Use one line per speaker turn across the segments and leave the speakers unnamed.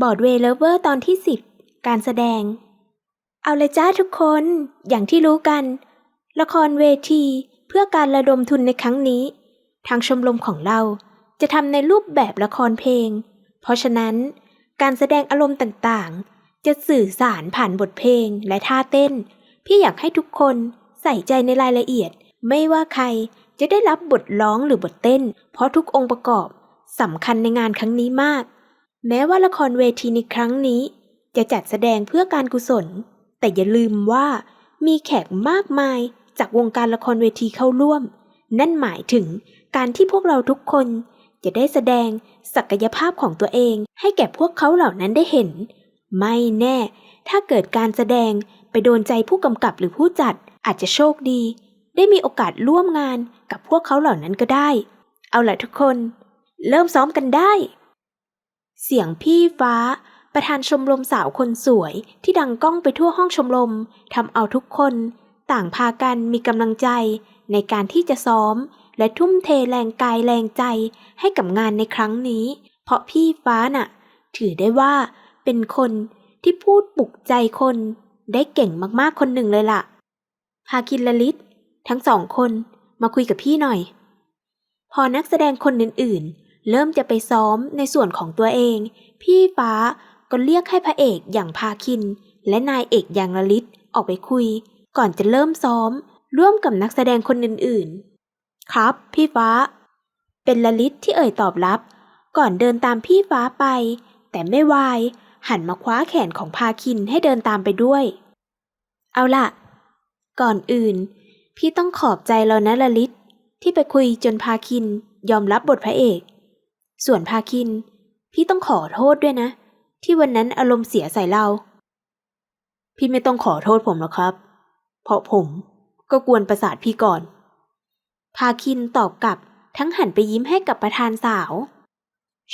บอร์ดเวเลเวอร์ตอนที่ 10 การแสดง เอาเลยจ้าทุกคน อย่างที่รู้กัน ละครเวทีเพื่อการระดมทุนในครั้งนี้ ทางชมรมของเราจะทำในรูปแบบละครเพลง เพราะฉะนั้น การแสดงอารมณ์ต่างๆ จะสื่อสารผ่านบทเพลงและท่าเต้น พี่อยากให้ทุกคนใส่ใจในรายละเอียด ไม่ว่าใครจะได้รับบทร้องหรือบทเต้น เพราะทุกองค์ประกอบสำคัญในงานครั้งนี้มาก แม้ว่าละครเวทีในครั้งนี้ จะจัดแสดงเพื่อการกุศล แต่อย่าลืมว่ามีแขกมากมายจากวงการละครเวทีเข้าร่วม นั่นหมายถึงการที่พวกเราทุกคนจะได้แสดงศักยภาพของตัวเอง ให้แก่พวกเขาเหล่านั้นได้เห็น ไม่แน่ ถ้าเกิดการแสดงไปโดนใจผู้กำกับหรือผู้จัดอาจจะโชคดี ได้มีโอกาสร่วมงานกับพวกเขาเหล่านั้นก็ได้ เอาล่ะทุกคน เริ่มซ้อมกันได้ เสียงพี่ฟ้า ประธานชมรมสาวคนสวยที่ดังก้องไปทั่วห้องชมรมทำเอาทุกคน ต่างพากันมีกำลังใจในการที่จะซ้อม และทุ่มเทแรงกายแรงใจให้กับงานในครั้งนี้ เพราะพี่ฟ้าน่ะ ถือได้ว่าเป็นคนที่พูดปลุกใจคน ได้เก่งมากๆคนหนึ่งเลยล่ะพาคินละลิศทั้งสองคนมาคุยกับพี่หน่อย พอนักแสดงคนอื่นๆ เริ่มจะไปซ้อมในส่วนของตัวเอง พี่ฟ้าก็เรียกให้พระเอกอย่างพาคิน และนายเอกอย่างละลิศออกไปคุย ก่อนจะเริ่มซ้อม ร่วมกับนักแสดงคนอื่นๆ ครับ พี่ฟ้า เป็นละลิศที่เอ่ยตอบรับ ก่อนเดินตามพี่ฟ้าไป แต่ไม่วาย หันมาคว้าแขนของพาคินให้เดินตามไปด้วย เอาล่ะ ก่อนอื่น พี่ต้องขอบใจเรานะละลิศที่ไปคุยจนพาคินยอมรับบทพระเอก ส่วนพาคิน พี่ต้องขอโทษด้วยนะ ที่วันนั้นอารมณ์เสียใส่เรา พี่ไม่ต้องขอโทษผมหรอกครับ เพราะผมก็กวนประสาทพี่ก่อนพาคินตอบกลับทั้งหันไปยิ้มให้กับประธานสาว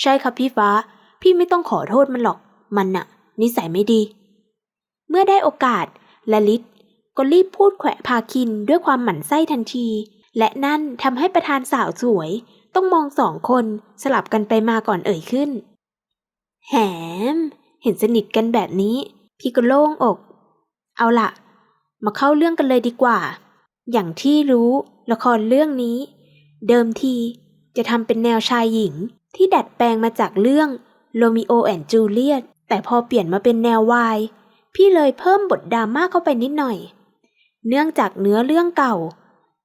ใช่ครับพี่ฟ้า พี่ไม่ต้องขอโทษมันหรอก มันน่ะ นิสัยไม่ดี เมื่อได้โอกาสละลิศก็รีบพูดแขวะพาคินด้วยความหมั่นไส้ทันที และนั่นทำให้ประธานสาวสวย ต้องมองสองคนสลับกันไปมาก่อนเอ่ยขึ้น แหม เห็นสนิทกันแบบนี้ พี่ก็โล่งอก เอาละมาเข้าเรื่องกันเลยดีกว่า อย่างที่รู้ละครเรื่องนี้ เดิมทีจะทำเป็นแนวชายหญิงที่ดัดแปลงมาจากเรื่องโรมิโอแอนจูเลียตแต่พอเปลี่ยนมาเป็นแนววาย พี่เลยเพิ่มบทดราม่าเข้าไปนิดหน่อย เนื่องจากเนื้อเรื่องเก่า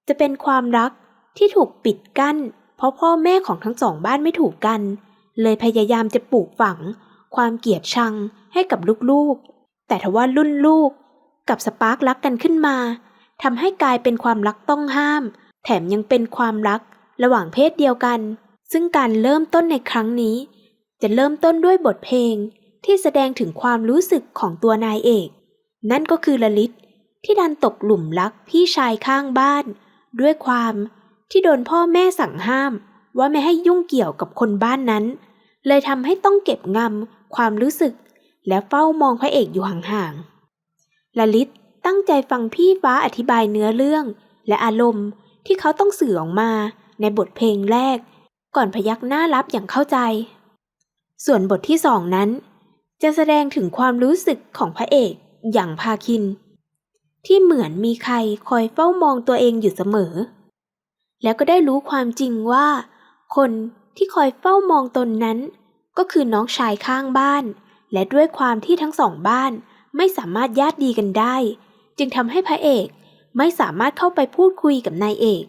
จะเป็นความรักที่ถูกปิดกั้น เพราะพ่อแม่ของทั้งสองบ้านไม่ถูกกัน เลยพยายามจะปลูกฝัง ความเกลียดชังให้กับลูกๆ แต่ทว่ารุ่นลูกกับสปาร์ครักกันขึ้นมาทำให้กลายเป็นความรักต้องห้าม แถมยังเป็นความรักระหว่างเพศเดียวกัน ซึ่งการเริ่มต้นในครั้งนี้ จะเริ่มต้นด้วยบทเพลงที่แสดงถึงความรู้สึกของตัวนายเอก นั่นก็คือละลิตที่ดันตกหลุมรักพี่ชายข้างบ้าน ด้วยความ ที่โดนพ่อแม่สั่งห้าม ว่าไม่ให้ยุ่งเกี่ยวกับคนบ้านนั้น เลยทำให้ต้องเก็บงำความรู้สึก และเฝ้ามองพระเอกอยู่ห่างๆละลิตตั้งใจฟังพี่ฟ้าอธิบายเนื้อเรื่อง และอารมณ์ที่เขาต้องสื่อออกมาในบทเพลงแรก ก่อนพยักหน้ารับอย่างเข้าใจ ส่วนบทที่สองนั้น จะแสดงถึงความรู้สึกของพระเอกอย่างพาคิน ที่เหมือนมีใครคอยเฝ้ามองตัวเองอยู่เสมอ แล้วก็ได้รู้ความจริงว่า คนที่คอยเฝ้ามองตนนั้น ก็คือน้องชายข้างบ้าน และด้วยความที่ทั้งสองบ้านไม่สามารถญาติดีกันได้ จึงทำให้พระเอกไม่สามารถเข้าไปพูดคุยกับนายเอก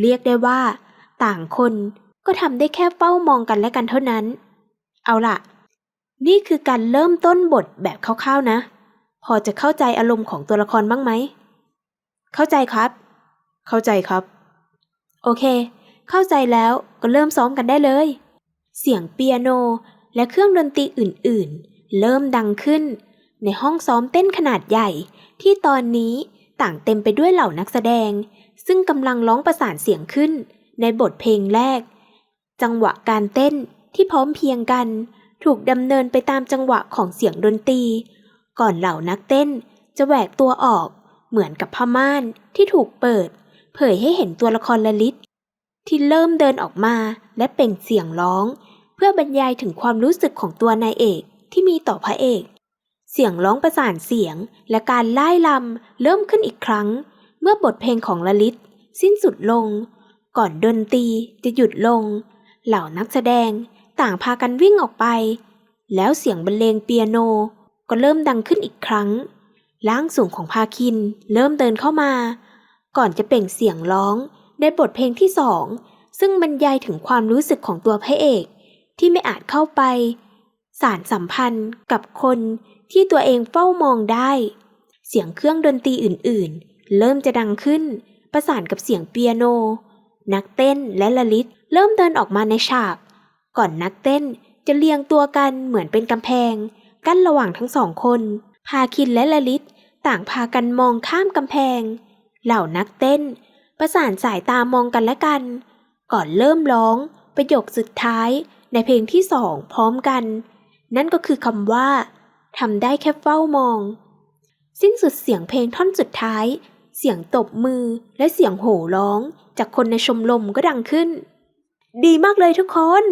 เรียกได้ว่า ต่างคนก็ทำได้แค่เฝ้ามองกันและกันเท่านั้น เอาล่ะ นี่คือการเริ่มต้นบทแบบคร่าวๆนะ พอจะเข้าใจอารมณ์ของตัวละครบ้างไหม เข้าใจครับ เข้าใจครับ โอเค เข้าใจแล้วก็เริ่มซ้อมกันได้เลย เสียงเปียโนและเครื่องดนตรีอื่นๆ เริ่มดังขึ้น ในห้องซ้อมเต้นขนาดใหญ่ ที่ตอนนี้ต่างเต็มไปด้วยเหล่านักแสดง ซึ่งกำลังร้องประสานเสียงขึ้น ในบทเพลงแรก จังหวะการเต้นที่พร้อมเพียงกัน ถูกดำเนินไปตามจังหวะของเสียงดนตรี ก่อนเหล่านักเต้นจะแหวกตัวออกเหมือนกับผ้าม่านที่ถูกเปิด เผยให้เห็นตัวละครละลิต ที่เริ่มเดินออกมาและเปล่งเสียงร้อง เพื่อบรรยายถึงความรู้สึกของตัวนายเอกที่มีต่อพระเอก เสียงร้องประสานเสียงและการไล่ลำเริ่มขึ้นอีกครั้ง เมื่อบทเพลงของลลิต สิ้นสุดลง ก่อนดนตรีจะหยุดลง เหล่านักแสดงต่างพากันวิ่งออกไป แล้วเสียงบรรเลงเปียโนก็เริ่มดังขึ้นอีกครั้งร่างสูงของพาคินเริ่มเดินเข้ามา ก่อนจะเปล่งเสียงร้องในบทเพลงที่สองซึ่งบรรยายถึงความรู้สึกของตัวพระเอก ที่ไม่อาจเข้าไป สารสัมพันธ์กับคนที่ตัวเองเฝ้ามองได้ เสียงเครื่องดนตรีอื่นๆ เริ่มจะดังขึ้น ประสานกับเสียงเปียโน นักเต้นและละลิตเริ่มเดินออกมาในฉาก ก่อนนักเต้นจะเรียงตัวกันเหมือนเป็นกำแพง กั้นระหว่างทั้งสองคน พาคินและละลิตต่างพากันมองข้ามกำแพง เหล่านักเต้น ประสานสายตามองกันและกัน ก่อนเริ่มร้องประโยคสุดท้ายในเพลงที่สองพร้อมกัน นั่นก็คือคำว่าทำได้แค่เฝ้ามอง สิ้นสุดเสียงเพลงท่อนสุดท้าย เสียงตบมือและเสียงโห่ร้อง จากคนในชมรมก็ดังขึ้น ดีมากเลยทุกคน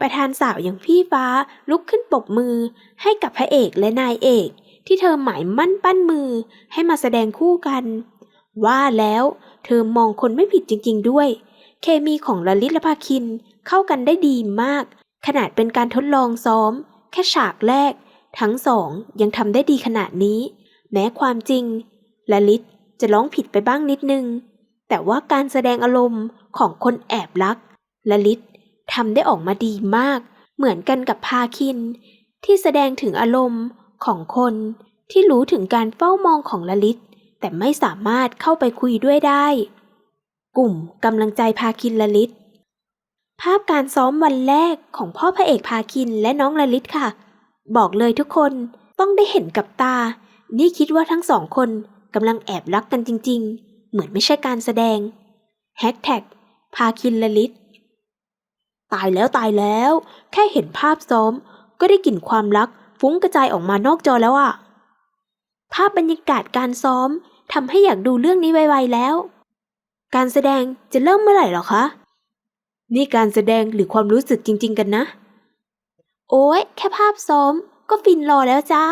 ประธานสาวอย่างพี่ฟ้าลุกขึ้นปบมือให้กับพระเอกและนายเอก ที่เธอหมายมั่นปั้นมือให้มาแสดงคู่กัน ว่าแล้วเธอมองคนไม่ผิดจริง ๆ ด้วย เคมีของลลิตและภาคินเข้ากันได้ดีมาก ขนาดเป็นการทดลองซ้อม แค่ฉากแรก ทั้งสองยังทำได้ดีขนาดนี้ แม้ความจริงลลิตจะร้องผิดไปบ้างนิดนึง แต่ว่าการแสดงอารมณ์ของคนแอบรักลลิตทำได้ออกมาดีมาก เหมือนกันกับพาคิน ที่แสดงถึงอารมณ์ ของคนที่รู้ถึงการเฝ้ามองของลลิต แต่ไม่สามารถเข้าไปคุยด้วยได้ กลุ่มกำลังใจพาคินลลิต ภาพการซ้อมวันแรกของพ่อพระเอกพาคินและน้องลลิตค่ะ บอกเลยทุกคนต้องได้เห็นกับตา นี่คิดว่าทั้งสองคนกำลังแอบรักกันจริง ๆ เหมือนไม่ใช่การแสดงแฮชแท็กพาคินลลิต ตายแล้วตายแล้ว แค่เห็นภาพซ้อมก็ได้กลิ่นความรัก ฟุ้งกระจายออกมานอกจอแล้วอะภาพบรรยากาศการซ้อมทำให้อยากดูเรื่องนี้ไวๆแล้ว การแสดงจะเริ่มเมื่อไหร่หรอคะ นี่การแสดงหรือความรู้สึกจริง ๆ กันนะ โอ้ยแค่ภาพซ้อมก็ฟินรอแล้วจ้า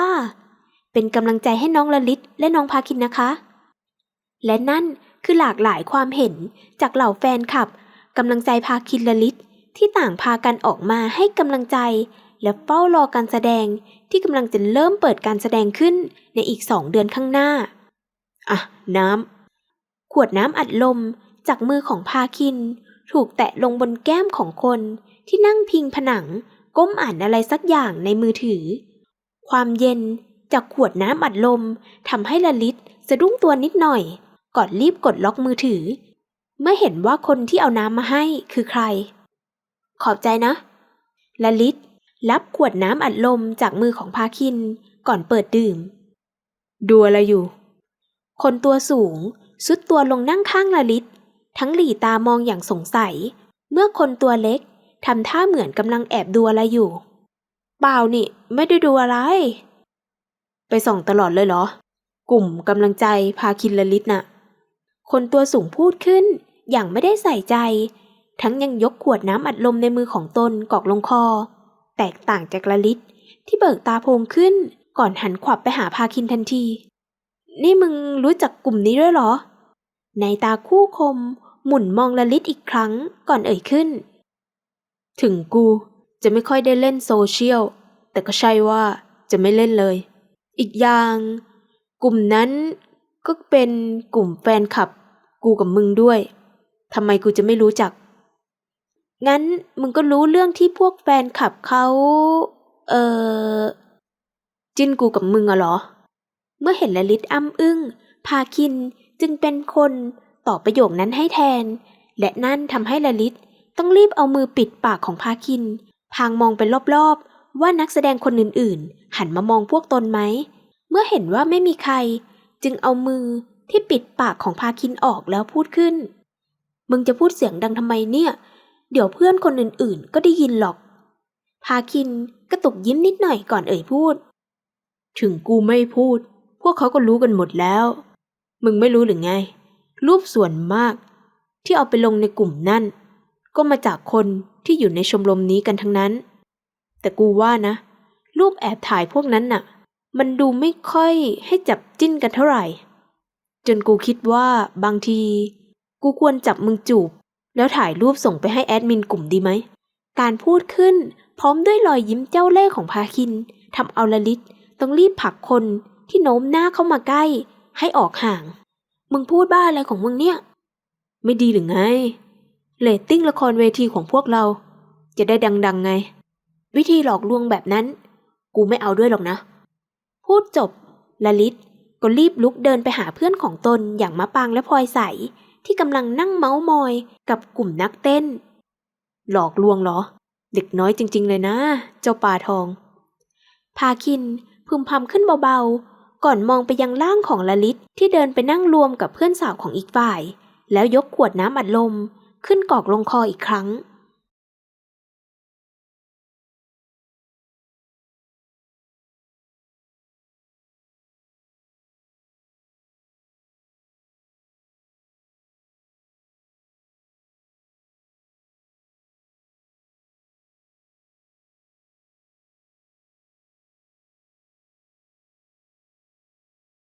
เป็นกำลังใจให้น้องละลิตและน้องพาคินนะคะ และนั่นคือหลากหลายความเห็นจากเหล่าแฟนคลับกำลังใจพาคินละลิตที่ต่างพากันออกมาให้กำลังใจ และเฝ้ารอการแสดงที่กำลังจะเริ่มเปิดการแสดงขึ้นในอีกสองเดือนข้างหน้า อะ น้ำ ขวดน้ำอัดลมจากมือของพาคิน ถูกแตะลงบนแก้มของคนที่นั่งพิงผนังก้มอ่านอะไรสักอย่างในมือถือ ความเย็นจากขวดน้ำอัดลมทำให้ละลิตสะดุ้งตัวนิดหน่อย ก่อนรีบกดล็อกมือถือ เมื่อเห็นว่าคนที่เอาน้ำมาให้คือใคร ขอบใจนะละลิต รับขวดน้ำอัดลมจากมือของพาคินก่อนเปิดดื่ม ดูอะไรอยู่ คนตัวสูงสุดตัวลงนั่งข้างละลิต ทั้งหลีตามองอย่างสงสัย เมื่อคนตัวเล็กทำท่าเหมือนกำลังแอบดูอะไรอยู่ เปล่านี่ ไม่ได้ดูอะไร ไปส่องตลอดเลยเหรอ กลุ่มกำลังใจพาคินละลิตน่ะ คนตัวสูงพูดขึ้นอย่างไม่ได้ใส่ใจ ทั้งยังยกขวดน้ำอัดลมในมือของตนกอกลงคอ แตกต่างจากละลิตที่เบิกตาโพงขึ้นก่อนหันขวับไปหาพาคินทันที นี่มึงรู้จักกลุ่มนี้ด้วยเหรอ ในตาคู่คม หมุนมองละลิตอีกครั้งก่อนเอ่ยขึ้น ถึงกูจะไม่ค่อยได้เล่นโซเชียล แต่ก็ใช่ว่าจะไม่เล่นเลย อีกอย่าง กลุ่มนั้นก็เป็นกลุ่มแฟนคลับ กูกับมึงด้วยทำไมกูจะไม่รู้จัก งั้นมึงก็รู้เรื่องที่พวกแฟนคลับเขา เออจิ้นกูกับมึงอะเหรอ เมื่อเห็นละลิตอ้ำอึ้ง พาคินจึงเป็นคนตอบประโยคนั้นให้แทน และนั่นทำให้ละลิตต้องรีบเอามือปิดปากของพาคิน พางมองไปรอบๆ ว่านักแสดงคนอื่นๆ หันมามองพวกตนไหม เมื่อเห็นว่าไม่มีใคร จึงเอามือที่ปิดปากของพาคินออกแล้วพูดขึ้น มึงจะพูดเสียงดังทำไมเนี่ย เดี๋ยวเพื่อนคนอื่นๆ ก็ได้ยินหรอก พาคินกระตุกยิ้มนิดหน่อยก่อนเอ่ยพูด ถึงกูไม่พูด พวกเขาก็รู้กันหมดแล้ว มึงไม่รู้หรือไง รูปส่วนมาก ที่เอาไปลงในกลุ่มนั่น ก็มาจากคนที่อยู่ในชมรมนี้กันทั้งนั้น แต่กูว่านะ รูปแอบถ่ายพวกนั้นน่ะ มันดูไม่ค่อยให้จับจิ้นกันเท่าไหร่ จนกูคิดว่าบางที กูควรจับมึงจูบ แล้วถ่ายรูปส่งไปให้แอดมินกลุ่มดีไหม การพูดขึ้น พร้อมด้วยรอยยิ้มเจ้าเล่ห์ของพาคินทำเอาละลิศต้องรีบผลักคนที่โน้มหน้าเข้ามาใกล้ ให้ออกห่าง มึงพูดบ้าอะไรของมึงเนี่ย ไม่ดีหรือไงเรตติ้งละครเวทีของพวกเรา จะได้ดังๆไง วิธีหลอกลวงแบบนั้น กูไม่เอาด้วยหรอกนะ พูดจบละลิศก็รีบลุกเดินไปหาเพื่อนของตนอย่างมะปางและพลอยใส ที่กำลังนั่งเมาส์มอยกับกลุ่มนักเต้น หลอกลวงเหรอ เด็กน้อยจริง ๆ เลยนะ เจ้าป่าทอง พาคินพึมพำขึ้นเบาๆ ก่อนมองไปยังร่างของละลิตที่เดินไปนั่งรวมกับเพื่อนสาวของอีกฝ่าย แล้วยกขวดน้ำอัดลมขึ้นกอกลงคออีกครั้ง